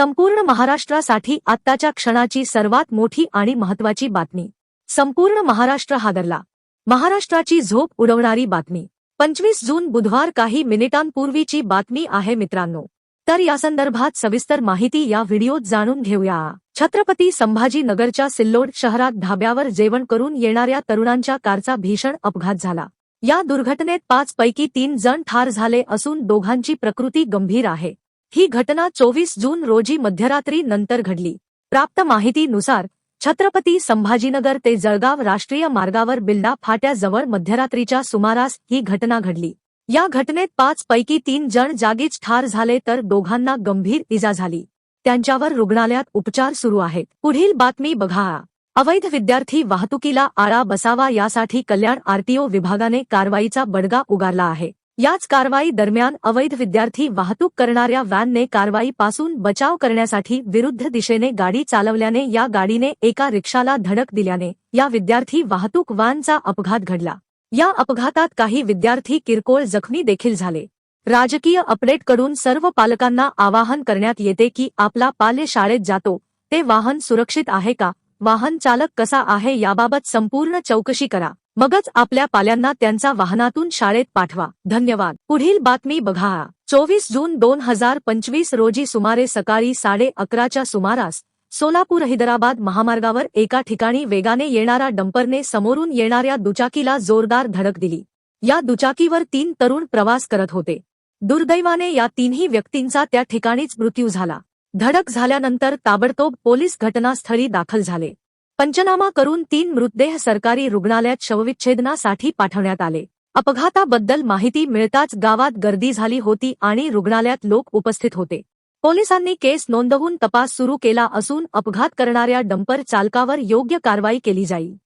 संपूर्ण महाराष्ट्रासाठी आत्ताच्या क्षणाची सर्वात मोठी आणि महत्वाची बातमी. संपूर्ण महाराष्ट्र हादरला. महाराष्ट्राची झोप उडवणारी बातमी. पंचवीस जून बुधवार काही मिनिटांपूर्वीची बातमी आहे मित्रांनो. तर या संदर्भात सविस्तर माहिती या व्हिडिओत जाणून घेऊया. छत्रपती संभाजीनगरच्या सिल्लोड शहरात ढाब्यावर जेवण करून येणाऱ्या तरुणांच्या कारचा भीषण अपघात झाला. या दुर्घटनेत पाच पैकी तीन जण ठार झाले असून दोघांची प्रकृती गंभीर आहे. ही घटना चोवीस जून रोजी मध्यरात्री नंतर घडली. प्राप्त माहितीनुसार छत्रपती संभाजीनगर ते जळगाव राष्ट्रीय मार्गावर बिल्डा फाट्याजवळ मध्यरात्रीच्या सुमारास ही घटना घडली. या घटनेत पाच पैकी तीन जण जागीच ठार झाले तर दोघांना गंभीर इजा झाली. त्यांच्यावर रुग्णालयात उपचार सुरू आहेत. पुढील बातमी बघा. अवैध विद्यार्थी वाहतुकीला आळा बसावा यासाठी कल्याण आरटीओ विभागाने कारवाईचा बडगा उगारला आहे. याच कारवाई दरम्यान अवैध विद्यार्थी वाहतूक करणाऱ्या व्हॅनने कारवाईपासून बचाव करण्यासाठी विरुद्ध दिशेने गाडी चालवल्याने या गाडीने एका रिक्षाला धडक दिल्याने या विद्यार्थी वाहतूक व्हॅनचा अपघात घडला. या अपघातात काही विद्यार्थी किरकोळ जखमी देखील झाले. राजकीय अपडेटकडून सर्व पालकांना आवाहन करण्यात येते की आपला पाल्य शाळेत जातो ते वाहन सुरक्षित आहे का वाहन चालक कसा आहे याबाबत संपूर्ण चौकशी करा. मगच आपल्या पाल्यांना त्यांचा वाहनातून शाळेत पाठवा. धन्यवाद. पुढील बातमी बघा. चोवीस जून दोन हजार पंचवीस रोजी सुमारे सकाळी साडे अकराच्या सुमारास सोलापूर हैदराबाद महामार्गावर एका ठिकाणी वेगाने येणारा डंपरने समोरून येणाऱ्या दुचाकीला जोरदार धडक दिली. या दुचाकीवर तीन तरुण प्रवास करत होते. दुर्दैवाने या तीनही व्यक्तींचा त्या ठिकाणीच मृत्यू झाला. धडक झाल्यानंतर ताबडतोब पोलीस घटनास्थळी दाखल झाले. पंचनामा करून तीन मृतदेह सरकारी रुग्णालयात शवविच्छेदनासाठी पाठवण्यात आले. अपघाताबद्दल माहिती मिळताच गावात गर्दी झाली होती आणि रुग्णालयात लोक उपस्थित होते. पोलिसांनी केस नोंदवून तपास सुरू केला असून अपघात करणाऱ्या डंपर चालकावर योग्य कारवाई केली जाईल.